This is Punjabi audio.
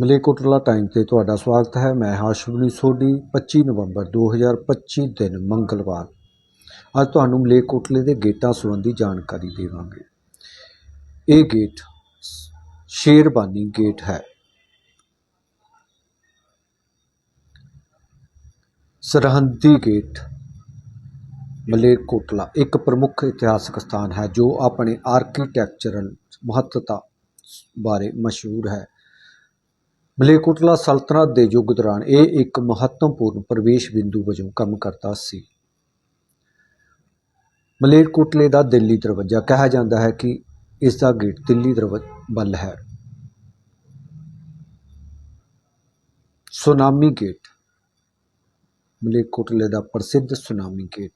ਮਲੇਕੋਟਲਾ ਟਾਈਮ ਤੇ ਤੁਹਾਡਾ ਸਵਾਗਤ ਹੈ। ਮੈਂ ਹਾਸ਼ਮਨੀ ਸੋਢੀ 25 ਨਵੰਬਰ 2025 ਦਿਨ ਮੰਗਲਵਾਰ। ਅੱਜ ਤੁਹਾਨੂੰ ਮਲੇਕੋਟਲੇ ਦੇ ਗੇਟਾਂ ਸੰਬੰਧੀ ਜਾਣਕਾਰੀ ਦੇਵਾਂਗੇ। ਇਹ ਗੇਟ ਸ਼ੇਰਬਾਨੀ ਗੇਟ ਹੈ। ਸਰਹੰਦੀ ਗੇਟ ਮਲੇਰਕੋਟਲਾ ਇੱਕ ਪ੍ਰਮੁੱਖ ਇਤਿਹਾਸਕ ਸਥਾਨ ਹੈ, ਜੋ ਆਪਣੇ ਆਰਕੀਟੈਕਚਰਲ ਮਹੱਤਤਾ ਬਾਰੇ ਮਸ਼ਹੂਰ ਹੈ। ਮਲੇਰਕੋਟਲਾ ਸਲਤਨਤ ਦੇ ਯੁੱਗ ਦੌਰਾਨ ਇਹ ਇੱਕ ਮਹੱਤਵਪੂਰਨ ਪ੍ਰਵੇਸ਼ ਬਿੰਦੂ ਵਜੋਂ ਕੰਮ ਕਰਦਾ ਸੀ। ਮਲੇਰਕੋਟਲੇ ਦਾ ਦਿੱਲੀ ਦਰਵਾਜ਼ਾ ਕਿਹਾ ਜਾਂਦਾ ਹੈ ਕਿ ਇਸ ਦਾ ਗੇਟ ਦਿੱਲੀ ਦਰਵ, ਵੱਲ ਹੈ। Tsunami gate. ਮਲੇਰਕੋਟਲੇ ਦਾ ਪ੍ਰਸਿੱਧ ਸੁਨਾਮੀ ਗੇਟ।